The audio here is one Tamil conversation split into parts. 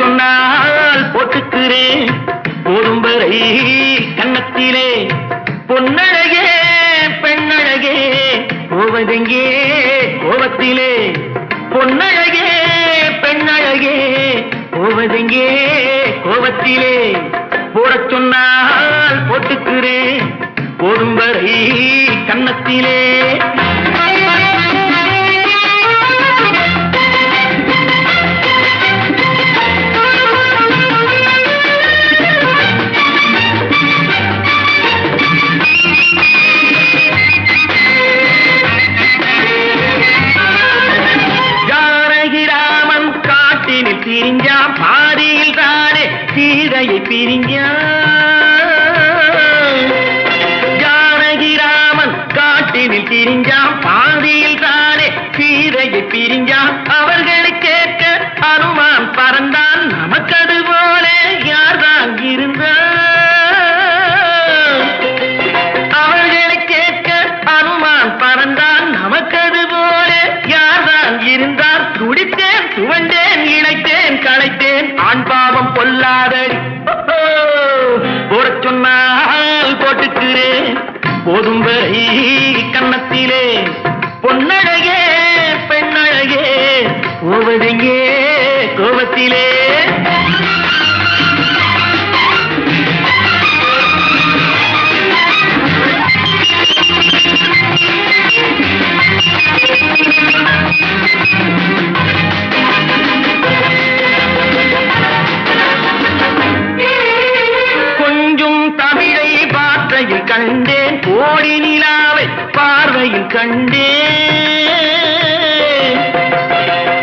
போடச் கண்டே.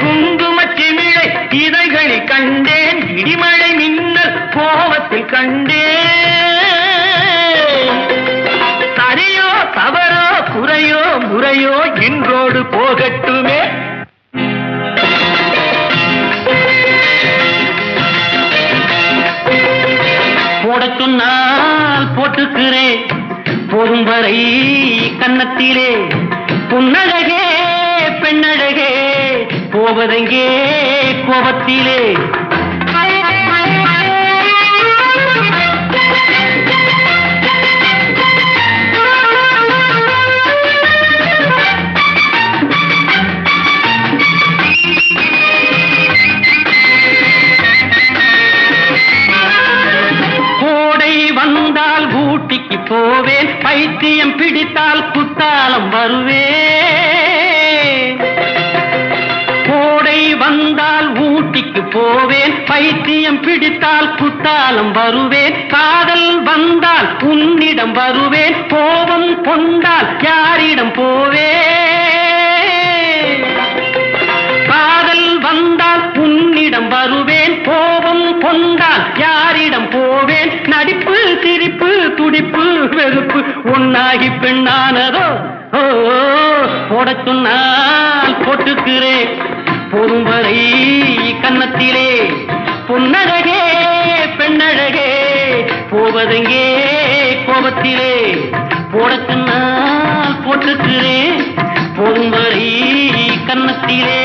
குங்குமச்சிமிழை குங்குமச் இதைகளில் கண்டேன். இடிமழை மின்னல் கோபத்தில் கண்டேன் சரியோ தவறோ குறையோ முறையோ இன்றோடு போகட்டுமே. போடச் சொன்னால் போட்டுக்கிறேன். போதும் வரை கன்னத்திலே புன்னழகே பெண்ணழகே போவதெங்கே கோபத்திலே? வந்தால் ஊட்டிக்கு போவேன் பைத்தியம் பிடித்தால் குத்தாலம் வருவேன். போவேன் பைத்தியம் பிடித்தால் குத்தாலம் வருவேன் காதல் வந்தால் உன்னிடம் வருவேன் கோபம் கொண்டால் யாரிடம் போவேன் காதல் வந்தால் உன்னிடம் வருவேன் கோபம் கொண்டால் யாரிடம் போவேன் நடிப்பு சிரிப்பு துடிப்பு வெறுப்பு ஒன்னாகி பெண்ணானதோ ஓ போட சொன்னால் போட்டுக்கிறேன் போதும் வரை கன்னத்திலே. பொன்னழகே பெண்ணழகே போவதெங்கே கோபத்திலே. போடச் போட்டுக்கிறேன் போதும் வரை கன்னத்திலே.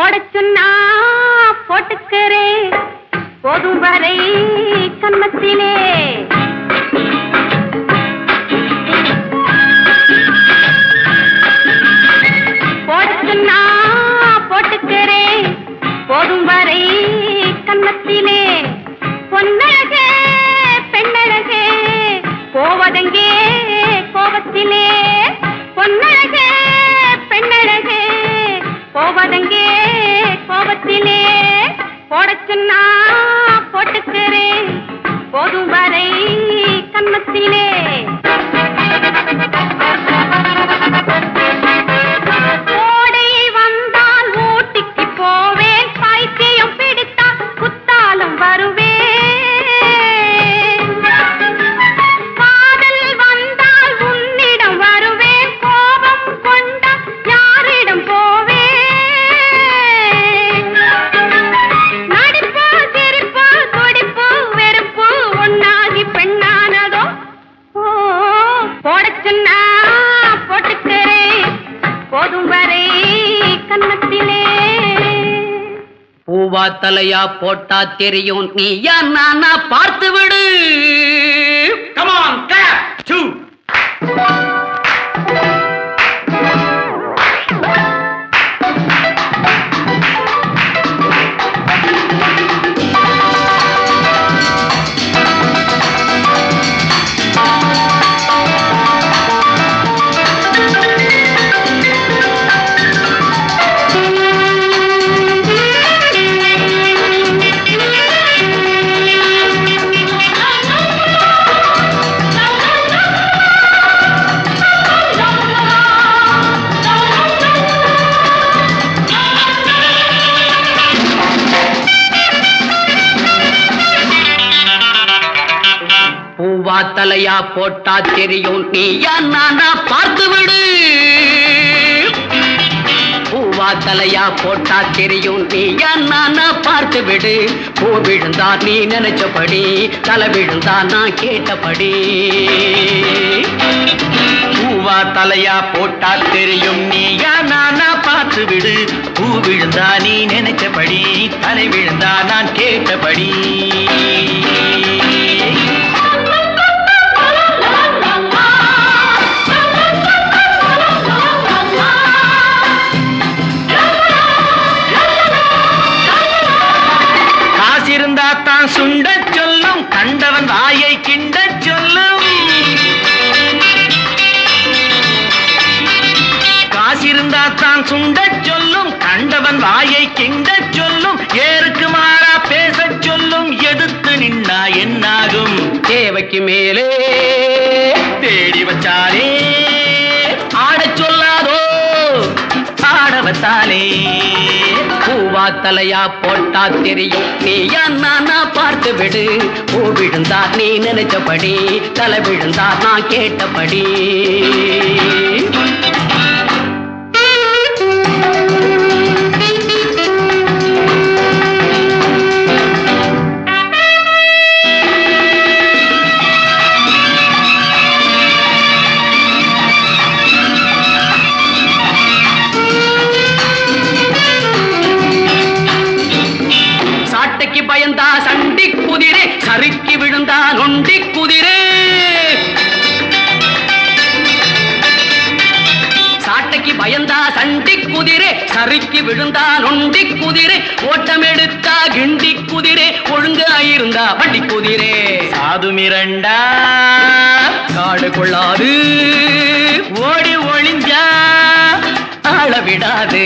போட சொன்னா போட்டுக்கிறே. போதும் வரை கண்மத்திலே. போட சொன்னா போட்டுக்கிறே. போதும் வரை கன்னத்திலே பொன்னழகே பெண்ணழகே போவதெங்கே கோபத்திலே. பொன்னழகே பெண்ணழகே போவதெங்கே போடச் சொன்னா போட்டுக்கிறேன் போதும் வரை கன்னத்திலே தலையா போட்டா தெரியும். நீயா நானா பார்த்து விடு. கமான் கிளாப் டூ தலையா போட்டா தெரியும். நீயா நானா பார்த்து விடு. பூவா தலையா போட்டா தெரியும். நீயா நானா பார்த்து விடு. பூ விழுந்தா நீ நினைச்சபடி தலை விழுந்தா நான் கேட்டபடி. பூவா தலையா போட்டா தெரியும். நீயா நானா பார்த்து விடு. பூ விழுந்தா நீ நினைச்சபடி தலை விழுந்தா நான் கேட்டபடி. கிண்டச் சொல்லும் ஏருக்கு மாறா பேசச் சொல்லும் எதிர்த்து நின்னா என்னாகும்? தேவைக்கு மேலே தேடி வச்சாலே ஆடச் சொல்லாதோ? ஆட வச்சாலே பூவா தலையா போட்டா தெரியும். நீயா நானா பார்த்து விடு. பூ விழுந்தா நீ நினைச்சபடி தலை விழுந்தா நான் கேட்டபடி. சறுக்கி விழுந்தா நொண்டி குதிரை ஓட்டம் எடுத்தா கிண்டி குதிரை ஒழுங்கு ஆயிருந்தா வண்டி குதிரை. சாது மிரண்டா காடு கொள்ளாது ஓடி ஒளிஞ்சா அளவிடாது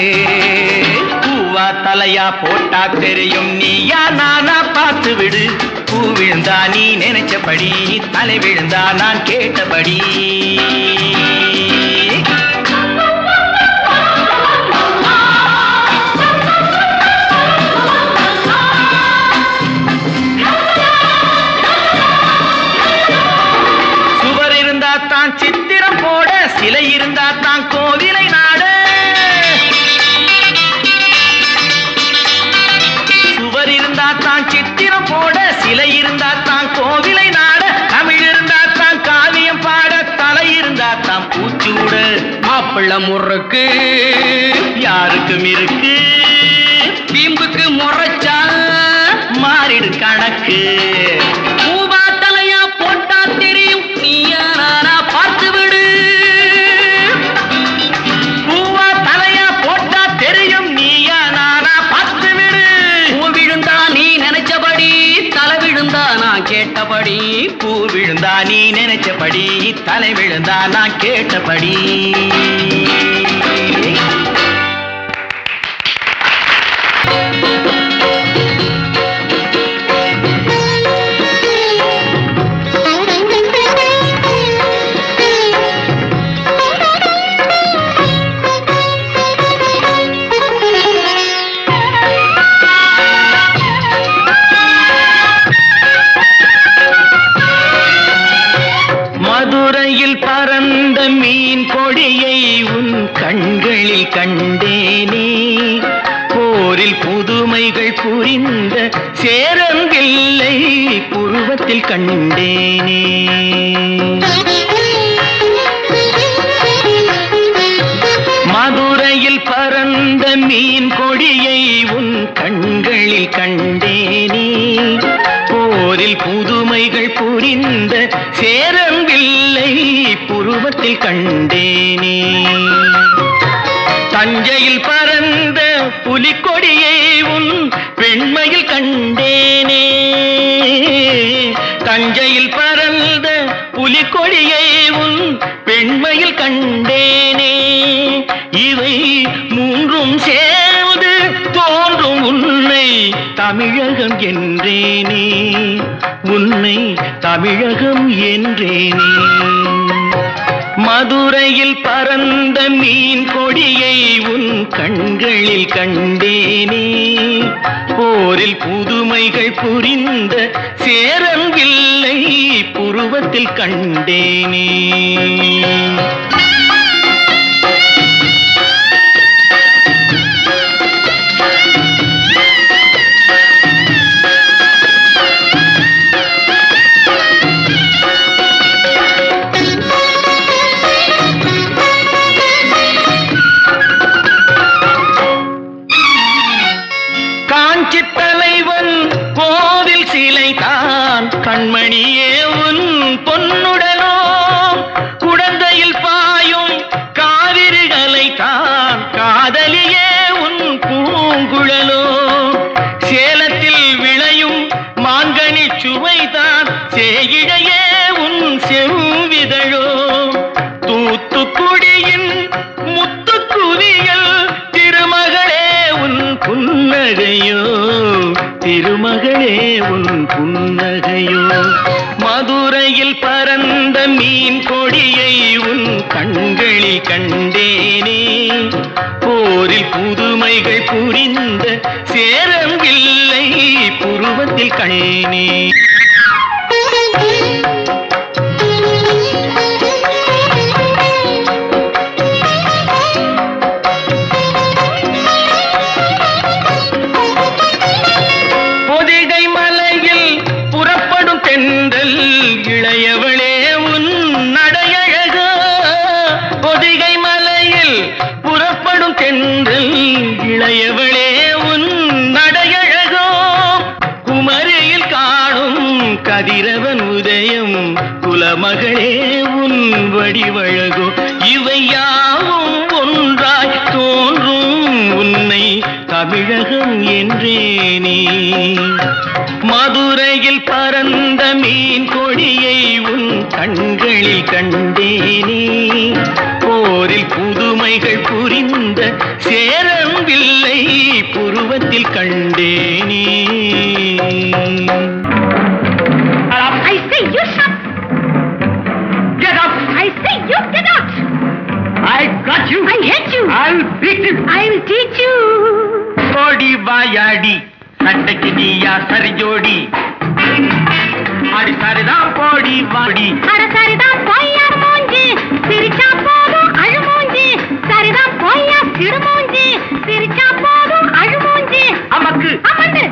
பூவா தலையா போட்டா தெரியும் நீயா நானா பார்த்து விடு. பூ விழுந்தா நீ நினைச்சபடி தலை விழுந்தா நான் கேட்டபடி. சித்திரம் போட சிலை இருந்தா தான் கோவிலை நாட. சுவர் இருந்தா தான் சித்திரம் போட சிலை இருந்தா தான் கோவிலை நாட. தமிழ் இருந்தா தான் காவியம் பாட தலை இருந்தா தான் பூச்சூட. மாப்பிள்ள முறுக்கு. யாருக்கும் இருக்கு? பீம்புக்கு முறைச்சா மாறிடு கணக்கு. நான் கேட்டபடி பூ விழுந்தா நீ நினைச்சபடி தலை விழுந்தா நான் கேட்டபடி. உண்மைகள் புரிந்த சேரங்கில்லை புருவத்தில் கண்டேனே மதுரையில் பறந்த மீன் கொடியை உன் கண்களில் கண்டேனே. போரில் புதுமைகள் புரிந்த சேரங்கில்லை புருவத்தில் கண்டேனே. தஞ்சையில் ஒளியை உன் பெண்மையில் கண்டேனே. இவை மூன்றும் சேர்ந்து தோன்றும் உன்னை தமிழகம் என்றேனே. உன்னை தமிழகம் என்றேனே. மதுரையில் பறந்த மீன் கொடியை உன் கண்களில் கண்டேனே. போரில் புதுமைகள் புரிந்த சேரங்கில்லை புருவத்தில் கண்டேனே. புன்னகையோ திருமகளே உன் புன்னகையோ. மதுரையில் பறந்த மீன் கொடியை உன் கண்களில் கண்டேனே. போரில் புதுமைகள் புரிந்த சேரங்கில்லை புருவத்தில் கண்ணே கண்களில் கண்டேனே போரில் புதுமைகள் புரிந்த சேரம்பில்லை புருவத்தில் கண்டேனே I say you shut. Get up! I say you get out. I got you! I hate you. I'll beat you! I will teach you. ஓடி வாயாடி சண்டைக்கு நீயா சரி ஜோடி அடி சரிதான் போடி வாடி. அட சரிதான் மூஞ்சி சிரிச்சா போதும் அழு மூஞ்சி. சரிதான் பொய்யா சிடு மூஞ்சி சிரிச்சா போதும் அழு மூஞ்சி. அமக்கு. அகுண்டு.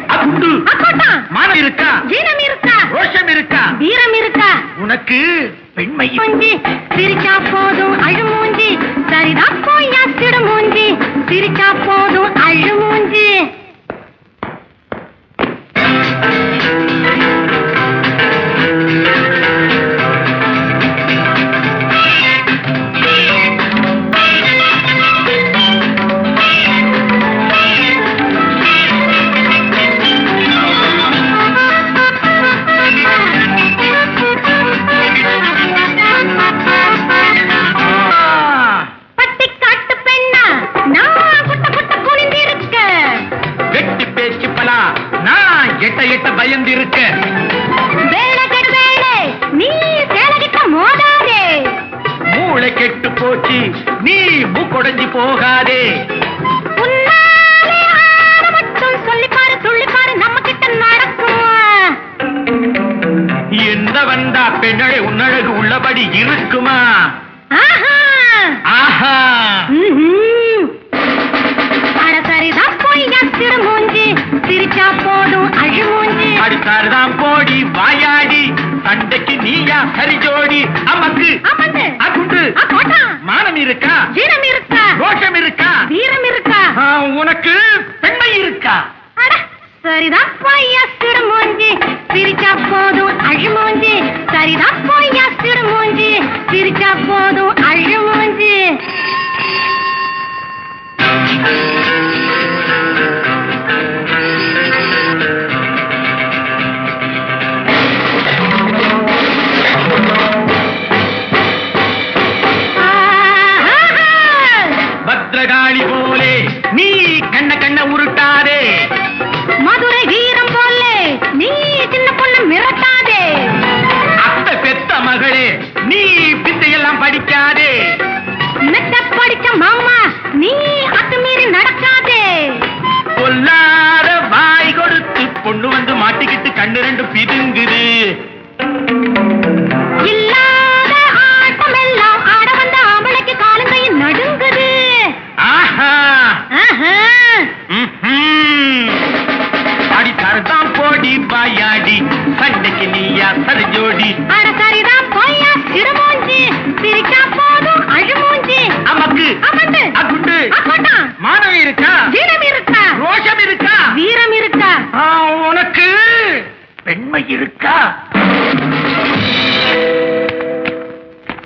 அக்கோட்டா. மானம் இருக்கா? ஜீனம் இருக்கா? ரோஷம் இருக்கா? வீரம் இருக்கா? உனக்கு பெண்மை மூஞ்சி சிரிச்சா போதும் அழு மூஞ்சி. சரிதான் பொய்யா சிடு மூஞ்சி சிரிச்சா போதும் மூளை கெட்டு போச்சு. நீ மூக்கொடைஞ்சு போகாதே. எந்த வந்தா பெண்ணழை உன்னழகு உள்ளபடி இருக்குமா? ஆஹா. சரிதான் மூஞ்சி. சிரிச்சா போதும் அழு மூஞ்சி. போடி வாயாடி. சண்டைக்கு நீயா சரி ஜோடி. அமக்கு அகுண்டு. மானம் இருக்கா? ஜீரம் இருக்கா? ரோஷம் இருக்கா? வீரம் இருக்கா? உனக்கு பெண்மை இருக்கா? சரிதான் பொய்யா சிறு மூஞ்சி.